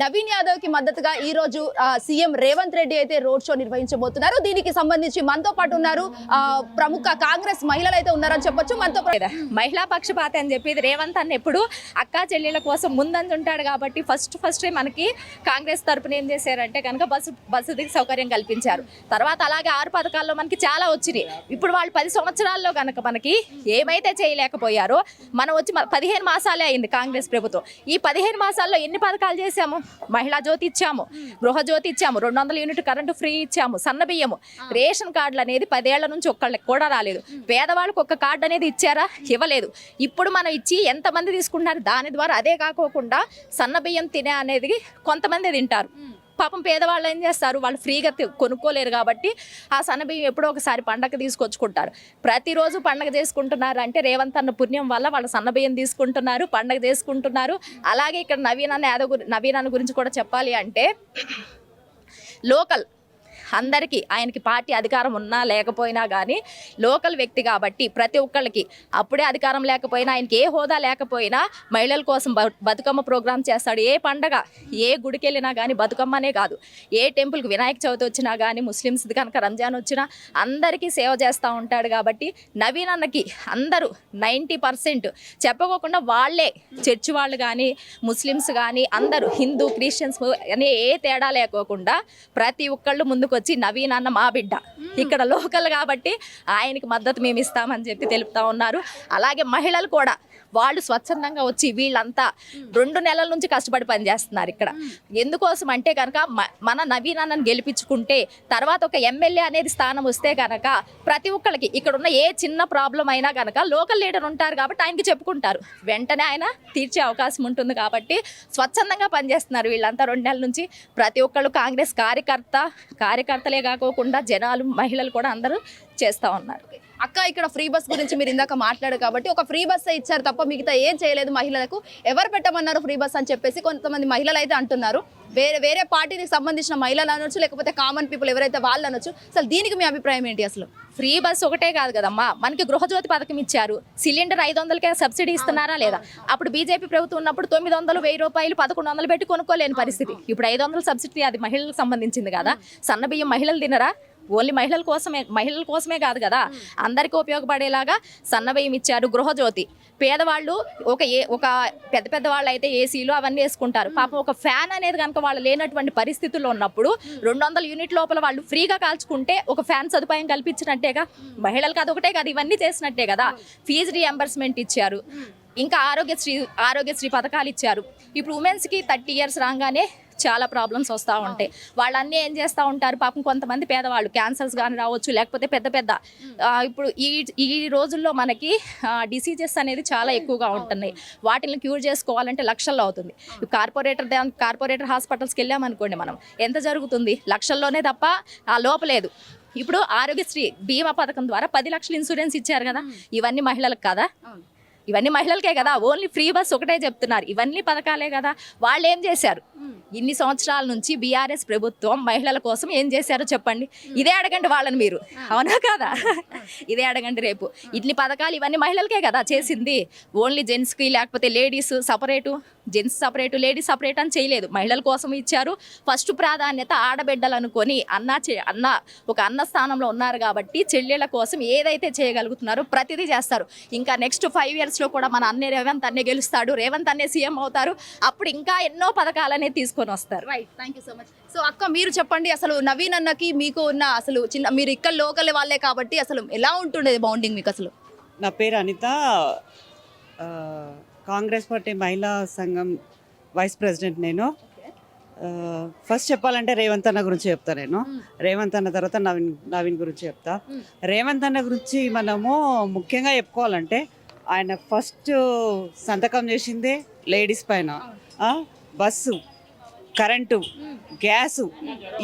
నవీన్ యాదవ్కి మద్దతుగా ఈ రోజు సీఎం రేవంత్ రెడ్డి అయితే రోడ్ షో నిర్వహించబోతున్నారు. దీనికి సంబంధించి మనతో పాటు ఉన్నారు ప్రముఖ కాంగ్రెస్ మహిళలు అయితే ఉన్నారని చెప్పొచ్చు. మనతో మహిళా పక్షపాత అని చెప్పి రేవంత్ అన్న ఎప్పుడు అక్కా చెల్లెల కోసం ముందంజ ఉంటాడు కాబట్టి ఫస్ట్ ఫస్ట్ మనకి కాంగ్రెస్ తరపున ఏం చేశారంటే కనుక బస్సు బస్సు దిగి సౌకర్యం కల్పించారు. తర్వాత అలాగే ఆరు పథకాల్లో మనకి చాలా వచ్చినాయి. ఇప్పుడు వాళ్ళు పది సంవత్సరాల్లో కనుక మనకి ఏమైతే చేయలేకపోయారో మనం వచ్చి పదిహేను మాసాలే అయింది కాంగ్రెస్ ప్రభుత్వం. ఈ పదిహేను మాసాల్లో ఎన్ని పథకాలు చేశాము? మహిళా జ్యోతి ఇచ్చాము గృహ జ్యోతి ఇచ్చాము రెండు వందల యూనిట్ కరెంటు ఫ్రీ ఇచ్చాము సన్న బియ్యము. రేషన్ కార్డులు అనేది పదేళ్ళ నుంచి ఒక్కళ్ళకి కూడా రాలేదు. పేదవాళ్ళకి ఒక్క కార్డు అనేది ఇచ్చారా? ఇవ్వలేదు. ఇప్పుడు మనం ఇచ్చి ఎంతమంది తీసుకుంటున్నారు? దాని ద్వారా అదే కాకోకుండా సన్న బియ్యం తినే అనేది కొంతమంది తింటారు. పాపం పేదవాళ్ళు ఏం చేస్తారు? వాళ్ళు ఫ్రీగా కొనుక్కోలేరు కాబట్టి ఆ సన్న బియ్యం ఎప్పుడో ఒకసారి పండగ తీసుకొచ్చుకుంటారు. ప్రతిరోజు పండగ చేసుకుంటున్నారు అంటే రేవంత్ అన్న పుణ్యం వల్ల వాళ్ళు సన్న బియ్యం తీసుకుంటున్నారు పండగ చేసుకుంటున్నారు. అలాగే ఇక్కడ నవీన్ అన్న యాదవ్ గురి- నవీన్ అన్న గురించి కూడా చెప్పాలి అంటే లోకల్ అందరికీ ఆయనకి పార్టీ అధికారం ఉన్నా లేకపోయినా కానీ లోకల్ వ్యక్తి కాబట్టి ప్రతి ఒక్కళ్ళకి అప్పుడే అధికారం లేకపోయినా ఆయనకి ఏ హోదా లేకపోయినా మహిళల కోసం బ- బతుకమ్మ ప్రోగ్రామ్ చేస్తాడు. ఏ పండగ ఏ గుడికి వెళ్ళినా కానీ బతుకమ్మనే కాదు. ఏ టెంపుల్కి వినాయక చవితి వచ్చినా కానీ ముస్లిమ్స్ కనుక రంజాన్ వచ్చినా అందరికీ సేవ చేస్తూ ఉంటాడు కాబట్టి నవీన్ అన్నకి అందరూ నైంటీ పర్సెంట్ చెప్పుకోకుండా వాళ్ళే చర్చి వాళ్ళు కానీ ముస్లిమ్స్ కానీ అందరూ హిందూ క్రిస్టియన్స్ అనే ఏ తేడా లేకోకుండా ప్రతి ఒక్కళ్ళు ముందుకు వచ్చి నవీన్ అన్న మా బిడ్డ. ఇక్కడ లోకల్ కాబట్టి ఆయనకి మద్దతు మేము ఇస్తామని చెప్పి తెలుపుతా ఉన్నారు. అలాగే మహిళలు కూడా వాళ్ళు స్వచ్ఛందంగా వచ్చి వీళ్ళంతా రెండు నెలల నుంచి కష్టపడి పనిచేస్తున్నారు ఇక్కడ. ఎందుకోసం అంటే కనుక మ- మన నవీన్ అన్నను గెలిపించుకుంటే తర్వాత ఒక ఎమ్మెల్యే అనేది స్థానం వస్తే కనుక ప్రతి ఒక్కరికి ఇక్కడ ఉన్న ఏ చిన్న ప్రాబ్లం అయినా కనుక లోకల్ లీడర్ ఉంటారు కాబట్టి ఆయనకి చెప్పుకుంటారు. వెంటనే ఆయన తీర్చే అవకాశం ఉంటుంది కాబట్టి స్వచ్ఛందంగా పనిచేస్తున్నారు వీళ్ళంతా రెండు నెలల నుంచి. ప్రతి ఒక్కళ్ళు కాంగ్రెస్ కార్యకర్త కార్యకర్తలే కాకోకుండా జనాలు మహిళలు కూడా అందరూ చేస్తూ ఉన్నారు. అక్క ఇక్కడ ఫ్రీ బస్ గురించి మీరు ఇందాక మాట్లాడారు కాబట్టి ఒక ఫ్రీ బస్ ఇచ్చారు తప్ప మిగతా ఏం చేయలేదు మహిళలకు. ఎవరు పెట్టమన్నారు ఫ్రీ బస్ అని చెప్పేసి కొంతమంది మహిళలు అయితే అంటున్నారు. వేరే వేరే పార్టీకి సంబంధించిన మహిళలు అనొచ్చు లేకపోతే కామన్ పీపుల్ ఎవరైతే వాళ్ళు అనొచ్చు అసలు దీనికి మీ అభిప్రాయం ఏంటి అసలు? ఫ్రీ బస్ ఒకటే కాదు కదమ్మా మనకి గృహజ్యోతి పథకం ఇచ్చారు. సిలిండర్ ఐదు వందలకే సబ్సిడీ ఇస్తున్నారా లేదా? అప్పుడు బీజేపీ ప్రభుత్వం ఉన్నప్పుడు తొమ్మిది వందలు వెయ్యి రూపాయలు పదకొండు వందలు పెట్టి కొనుక్కోలేని పరిస్థితి. ఇప్పుడు ఐదు వందల సబ్సిడీ అది మహిళలకు సంబంధించింది కదా. సన్న బియ్యం మహిళలు తినరా? ఓన్లీ మహిళల కోసమే మహిళల కోసమే కాదు కదా. అందరికీ ఉపయోగపడేలాగా సన్న బియ్యం ఇచ్చారు గృహజ్యోతి. పేదవాళ్ళు ఒక ఏ ఒక పెద్ద పెద్ద వాళ్ళు అయితే ఏసీలు అవన్నీ వేసుకుంటారు. పాపం ఒక ఫ్యాన్ అనేది కనుక వాళ్ళు లేనటువంటి పరిస్థితుల్లో ఉన్నప్పుడు రెండు వందల యూనిట్ లోపల వాళ్ళు ఫ్రీగా కాల్చుకుంటే ఒక ఫ్యాన్ సదుపాయం కల్పించినట్టేగా మహిళలకు అదొకటే కాదు ఇవన్నీ చేసినట్టే కదా. ఫీజు రియంబర్స్మెంట్ ఇచ్చారు. ఇంకా ఆరోగ్యశ్రీ ఆరోగ్యశ్రీ పథకాలు ఇచ్చారు. ఇప్పుడు ఉమెన్స్కి థర్టీ ఇయర్స్ రాగానే చాలా ప్రాబ్లమ్స్ వస్తూ ఉంటాయి. వాళ్ళన్నీ ఏం చేస్తూ ఉంటారు? పాపం కొంతమంది పేదవాళ్ళు క్యాన్సర్స్ కానీ రావచ్చు లేకపోతే పెద్ద పెద్ద. ఇప్పుడు ఈ ఈ రోజుల్లో మనకి డిసీజెస్ అనేది చాలా ఎక్కువగా ఉంటున్నాయి వాటిని క్యూర్ చేసుకోవాలంటే లక్షల్లో అవుతుంది. కార్పొరేటర్ కార్పొరేటర్ హాస్పిటల్స్కి వెళ్ళామనుకోండి మనం ఎంత జరుగుతుంది? లక్షల్లోనే తప్ప ఆ లోపలేదు. ఇప్పుడు ఆరోగ్యశ్రీ బీమా పథకం ద్వారా పది లక్షల ఇన్సూరెన్స్ ఇచ్చారు కదా? ఇవన్నీ మహిళలకు కదా? ఇవన్నీ మహిళలకే కదా ఓన్లీ ఫ్రీ బస్ ఒకటే చెప్తున్నారు. ఇవన్నీ పథకాలే కదా. వాళ్ళు ఏం చేశారు? ఇన్ని సంవత్సరాల నుంచి బీఆర్ఎస్ ప్రభుత్వం మహిళల కోసం ఏం చేశారో చెప్పండి. ఇదే అడగండి వాళ్ళని మీరు. అవునా కదా? ఇదే అడగండి రేపు. ఇన్ని పథకాలు ఇవన్నీ మహిళలకే కదా చేసింది. ఓన్లీ జెంట్స్కి లేకపోతే ladies separate gents separate ladies separate అని చేయలేదు. మహిళల కోసం ఇచ్చారు. ఫస్ట్ ప్రాధాన్యత ఆడబిడ్డలు అనుకొని అన్న చె- అన్న ఒక అన్న స్థానంలో ఉన్నారు కాబట్టి చెల్లెళ్ళ కోసం ఏదైతే చేయగలుగుతున్నారో ప్రతిదీ చేస్తారు. ఇంకా నెక్స్ట్ ఫైవ్ ఇయర్స్లో కూడా మన అన్నే రేవంత్ అన్నే గెలుస్తాడు రేవంత్ అన్నే సీఎం అవుతారు. అప్పుడు ఇంకా ఎన్నో పథకాలు అనేది తీసుకొని వస్తారు. Right thank you so much so అక్క మీరు చెప్పండి అసలు నవీన్ అన్నకి మీకు ఉన్న అసలు చిన్న మీరు ఇక్కడ లోకల్ వాళ్ళే కాబట్టి అసలు ఎలా ఉంటుండేది బౌండింగ్ మీకు అసలు? నా పేరు అనిత. కాంగ్రెస్ పార్టీ మహిళా సంఘం వైస్ ప్రెసిడెంట్ నేను. ఫస్ట్ చెప్పాలంటే రేవంత్ అన్న గురించి చెప్తా నేను. రేవంత్ అన్న తర్వాత నవీన్ నవీన్ గురించి చెప్తా. మ్మ్. రేవంత్ అన్న గురించి మనము ముఖ్యంగా చెప్పుకోవాలంటే ఆయన ఫస్ట్ సంతకం చేసిందే లేడీస్ పైన. బస్సు కరెంటు గ్యాసు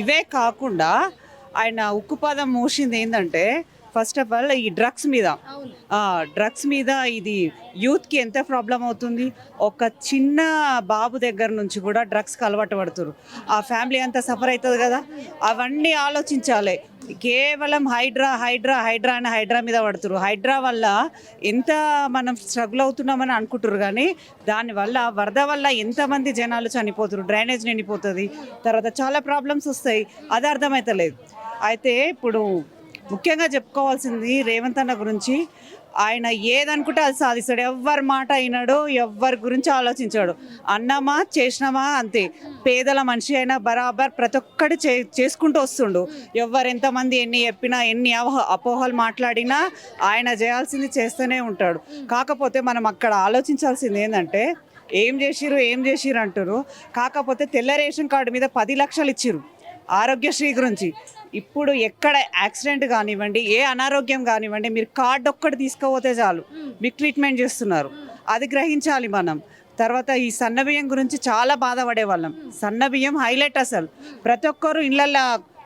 ఇవే కాకుండా ఆయన ఉక్కుపాదం మూసింది ఏంటంటే ఫస్ట్ ఆఫ్ ఆల్ ఈ డ్రగ్స్ మీద. డ్రగ్స్ మీద ఇది యూత్కి ఎంత ప్రాబ్లం అవుతుంది? ఒక చిన్న బాబు దగ్గర నుంచి కూడా డ్రగ్స్కి అలవాటు పడుతున్నారు ఆ ఫ్యామిలీ అంతా సఫర్ అవుతుంది కదా? అవన్నీ ఆలోచించాలి. కేవలం హైడ్రా హైడ్రా హైడ్రా అని హైడ్రా మీద పడుతురు హైడ్రా వల్ల ఎంత మనం స్ట్రగుల్ అవుతున్నామని అనుకుంటారు కానీ దానివల్ల వరద వల్ల ఎంతమంది జనాలు చనిపోతారు డ్రైనేజ్ నిండిపోతుంది తర్వాత చాలా ప్రాబ్లమ్స్ వస్తాయి అది అర్థమవుతలేదు అయితే ఇప్పుడు ముఖ్యంగా చెప్పుకోవాల్సింది రేవంత్ అన్న గురించి. ఆయన ఏదనుకుంటే అది సాధిస్తాడు. ఎవ్వరి మాట అయినాడు ఎవ్వరి గురించి ఆలోచించాడు. అన్నమా చేసినామా అంతే. పేదల మనిషి అయినా బరాబర్ ప్రతి ఒక్కటి చే చేసుకుంటూ వస్తుండు. ఎవరు ఎంతమంది ఎన్ని చెప్పినా ఎన్ని అవహ అపోహలు మాట్లాడినా ఆయన చేయాల్సింది చేస్తూనే ఉంటాడు. కాకపోతే మనం అక్కడ ఆలోచించాల్సింది ఏంటంటే ఏం చేసిరు ఏం చేసిరు అంటారు కాకపోతే తెల్ల రేషన్ కార్డు మీద పది లక్షలు ఇచ్చిరు ఆరోగ్యశ్రీ గురించి. ఇప్పుడు ఎక్కడ యాక్సిడెంట్ కానివ్వండి ఏ అనారోగ్యం కానివ్వండి మీరు కార్డు ఒక్కటి తీసుకుపోతే చాలు. మీకు ట్రీట్మెంట్ చేస్తున్నారు. అది గ్రహించాలి మనం. తర్వాత ఈ సన్నబియ్యం గురించి చాలా బాధపడే వాళ్ళం సన్నబియ్యం హైలైట్ అసలు. ప్రతి ఒక్కరు ఇళ్ళల్లో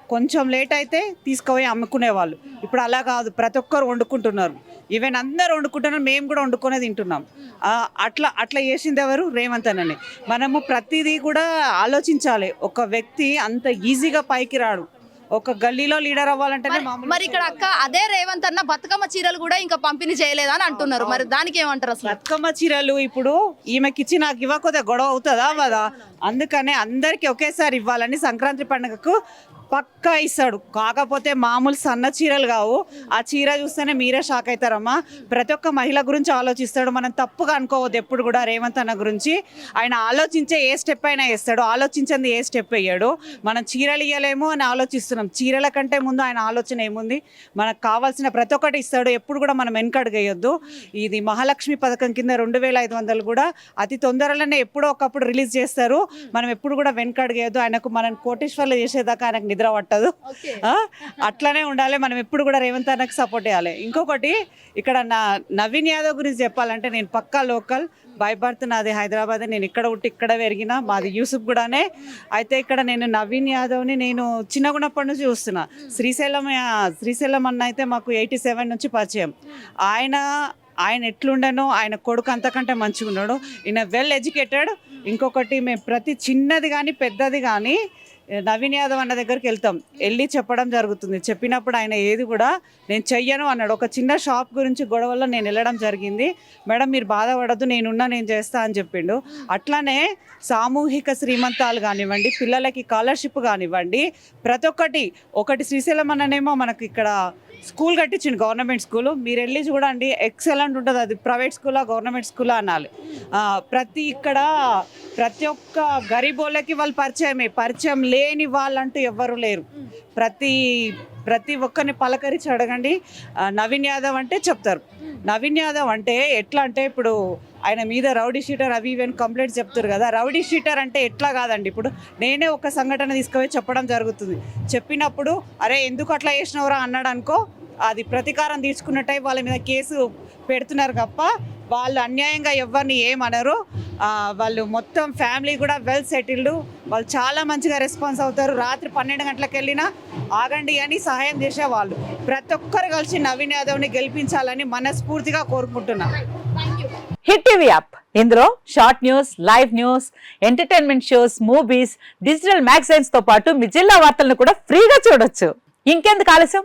కొంచెం లేట్ అయితే తీసుకుపోయి అమ్ముకునేవాళ్ళు. ఇప్పుడు అలా కాదు. ప్రతి ఒక్కరు వండుకుంటున్నారు. ఈవెన్ అందరు వండుకుంటున్నారు మేము కూడా వండుకునే తింటున్నాం. అట్లా అట్లా చేసింది ఎవరు? రేవంత్ అన్నని. మనము ప్రతిదీ కూడా ఆలోచించాలి. ఒక వ్యక్తి అంత ఈజీగా పైకి రాడు. ఒక గల్లీలో లీడర్ అవ్వాలంటేనే మరి ఇక్కడ అక్క అదే రేవంత్ అన్న బతుకమ్మ చీరలు కూడా ఇంకా పంపిణీ చేయలేదని అంటున్నారు. మరి దానికి ఏమంటారు అసలు? బతుకమ్మ చీరలు ఇప్పుడు ఈమెకి ఇచ్చి నాకు ఇవ్వకపోతే గొడవ అవుతుందా అవదా అందుకనే అందరికీ ఒకేసారి ఇవ్వాలని సంక్రాంతి పండుగకు పక్కా ఇస్తాడు. కాకపోతే మామూలు సన్న చీరలు కావు. ఆ చీర చూస్తేనే మీరే షాక్ అవుతారమ్మా. ప్రతి ఒక్క మహిళ గురించి ఆలోచిస్తాడు. మనం తప్పుగా అనుకోవద్దు ఎప్పుడు కూడా రేవంత్ అన్న గురించి. ఆయన ఆలోచించే ఏ స్టెప్ అయినా వేస్తాడు ఆలోచించింది ఏ స్టెప్ వేయడు. మనం చీరలు ఇవ్వలేము అని ఆలోచిస్తున్నాం. చీరల కంటే ముందు ఆయన ఆలోచన ఏముంది? మనకు కావాల్సిన ప్రతి ఒక్కటి ఇస్తాడు. ఎప్పుడు కూడా మనం వెనకడుగేయొద్దు ఇది మహాలక్ష్మి పథకం కింద రెండు వేల ఐదు వందలు కూడా అతి తొందరలోనే ఎప్పుడో ఒకప్పుడు రిలీజ్ చేస్తారు. మనం ఎప్పుడు కూడా వెనకడుగేయొద్దు ఆయనకు మనం కోటేశ్వర్లు చేసేదాకా ఆయనకు నిద్ర పట్టదు? అట్లనే ఉండాలి. మనం ఎప్పుడు కూడా రేవంత్ అన్నకు సపోర్ట్ చేయాలి. ఇంకొకటి ఇక్కడ నా నవీన్ యాదవ్ గురించి చెప్పాలంటే నేను పక్కా లోకల్. బర్త్ నాది హైదరాబాద్. నేను ఇక్కడ పుట్టి ఇక్కడ పెరిగిన మాది యూసుఫ్ కూడానే అయితే ఇక్కడ నేను నవీన్ యాదవ్ని నేను చిన్నగున్నప్పటి నుంచి చూస్తున్నా. శ్రీశైలం శ్రీశైలం అన్న అయితే మాకు ఎయిటీ సెవెన్ నుంచి పరిచయం. ఆయన ఆయన ఎట్లుండనో ఆయన కొడుకు అంతకంటే మంచిగా ఉన్నాడు. ఈయన వెల్ ఎడ్యుకేటెడ్ ఇంకొకటి మేము ప్రతి చిన్నది కానీ పెద్దది కానీ నవీన్ యాదవ్ అన్న దగ్గరికి వెళ్తాం. వెళ్ళి చెప్పడం జరుగుతుంది. చెప్పినప్పుడు ఆయన ఏది కూడా నేను చెయ్యను అన్నాడు. ఒక చిన్న షాప్ గురించి గొడవల్లో నేను వెళ్ళడం జరిగింది. మేడం మీరు బాధపడద్దు నేనున్నా నేను చేస్తా అని చెప్పిండు. అట్లానే సామూహిక శ్రీమంతాలు కానివ్వండి పిల్లలకి స్కాలర్షిప్ కానివ్వండి ప్రతి ఒక్కటి. ఒకటి శ్రీశైలం అన్ననేమో మనకి ఇక్కడ స్కూల్ కట్టించింది గవర్నమెంట్ స్కూల్. మీరు వెళ్ళి చూడండి ఎక్సలెంట్ ఉంటుంది అది ప్రైవేట్ స్కూలా గవర్నమెంట్ స్కూలా అనాలి. ప్రతి ఇక్కడ ప్రతి ఒక్క గరీబోళ్ళకి వాళ్ళు పరిచయమే. పరిచయం లేని వాళ్ళంటూ ఎవ్వరూ లేరు. ప్రతి ప్రతి ఒక్కరిని పలకరించి అడగండి. నవీన్ యాదవ్ అంటే చెప్తారు. నవీన్ యాదవ్ అంటే ఎట్లా అంటే ఇప్పుడు ఆయన మీద రౌడీ షీటర్ అవి ఇవన్నీ కంప్లైంట్స్ చెప్తారు కదా. రౌడీ షీటర్ అంటే ఎట్లా కాదండి. ఇప్పుడు నేనే ఒక సంఘటన తీసుకుపోయి చెప్పడం జరుగుతుంది. చెప్పినప్పుడు అరే ఎందుకు అట్లా చేసినవరా? అన్నాడు అనుకో అది ప్రతీకారం తీర్చుకున్నట్టయి వాళ్ళ మీద కేసు పెడుతున్నారు తప్ప వాళ్ళు అన్యాయంగా ఎవరిని ఏమనరు. వాళ్ళు మొత్తం ఫ్యామిలీ కూడా వెల్ సెటిల్డ్. వాళ్ళు చాలా మంచిగా రెస్పాన్స్ అవుతారు. రాత్రి పన్నెండు గంటలకు వెళ్ళినా ఆగండి అని సహాయం చేసేవాళ్ళు ప్రతి ఒక్కరు కలిసి నవీన్ యాదవ్ని గెలిపించాలని మనస్ఫూర్తిగా కోరుకుంటున్నా. Hit TV app. ఇందులో short news live news entertainment shows movies digital మ్యాగజైన్స్తో పాటు మీ జిల్లా వార్తలను కూడా ఫ్రీగా చూడొచ్చు. ఇంకెందుకు ఆలస్యం?